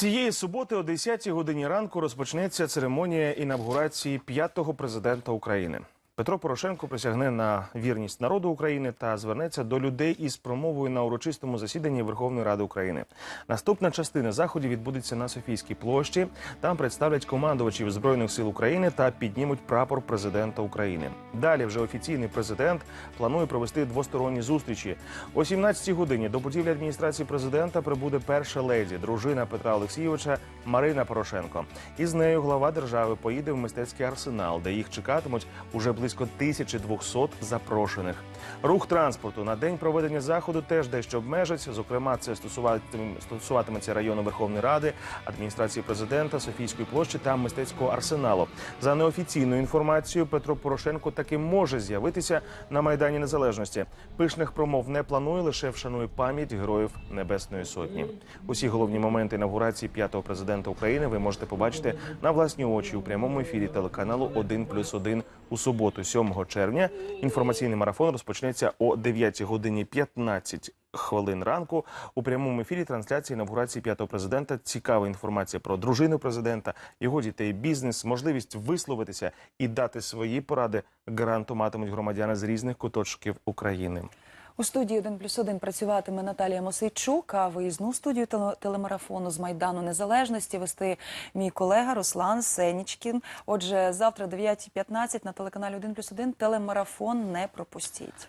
Цієї суботи о 10 годині ранку розпочнеться церемонія інавгурації п'ятого президента України. Петро Порошенко присягне на вірність народу України та звернеться до людей із промовою на урочистому засіданні Верховної Ради України. Наступна частина заходів відбудеться на Софійській площі. Там представлять командувачів збройних сил України та піднімуть прапор президента України. Далі вже офіційний президент планує провести двосторонні зустрічі. О 17 годині до будівлі адміністрації президента прибуде перша леді, дружина Петра Олексійовича Марина Порошенко. Із нею глава держави поїде в мистецький арсенал, де їх чекатимуть уже близько 1200 запрошених. Рух транспорту на день проведення заходу теж дещо обмежиться. Зокрема, це стосуватиме- стосуватиметься району Верховної Ради, адміністрації президента, Софійської площі та мистецького арсеналу. За неофіційною інформацією, Петро Порошенко таки може з'явитися на майдані Незалежності. Пишних промов не планує, лише вшанує пам'ять героїв Небесної Сотні. Усі головні моменти інавгурації п'ятого президента України ви можете побачити на власні очі у прямому ефірі телеканалу 1+,1 у суботу, 7 червня. Інформаційний марафон розпочнеться о 9 годині 15 хвилин ранку. У прямому ефірі трансляції інавгурації п'ятого президента. Цікава інформація про дружину президента, його дітей, бізнес, можливість висловитися і дати свої поради гранту матимуть громадяни з різних куточків України. У студії 1 плюс 1 працюватиме Наталія Мосейчук, а виїзну студію теле- телемарафону з Майдану Незалежності вести мій колега Руслан Сенічкін. Отже, завтра о 9.15 на телеканалі 1 плюс 1 телемарафон не пропустіть.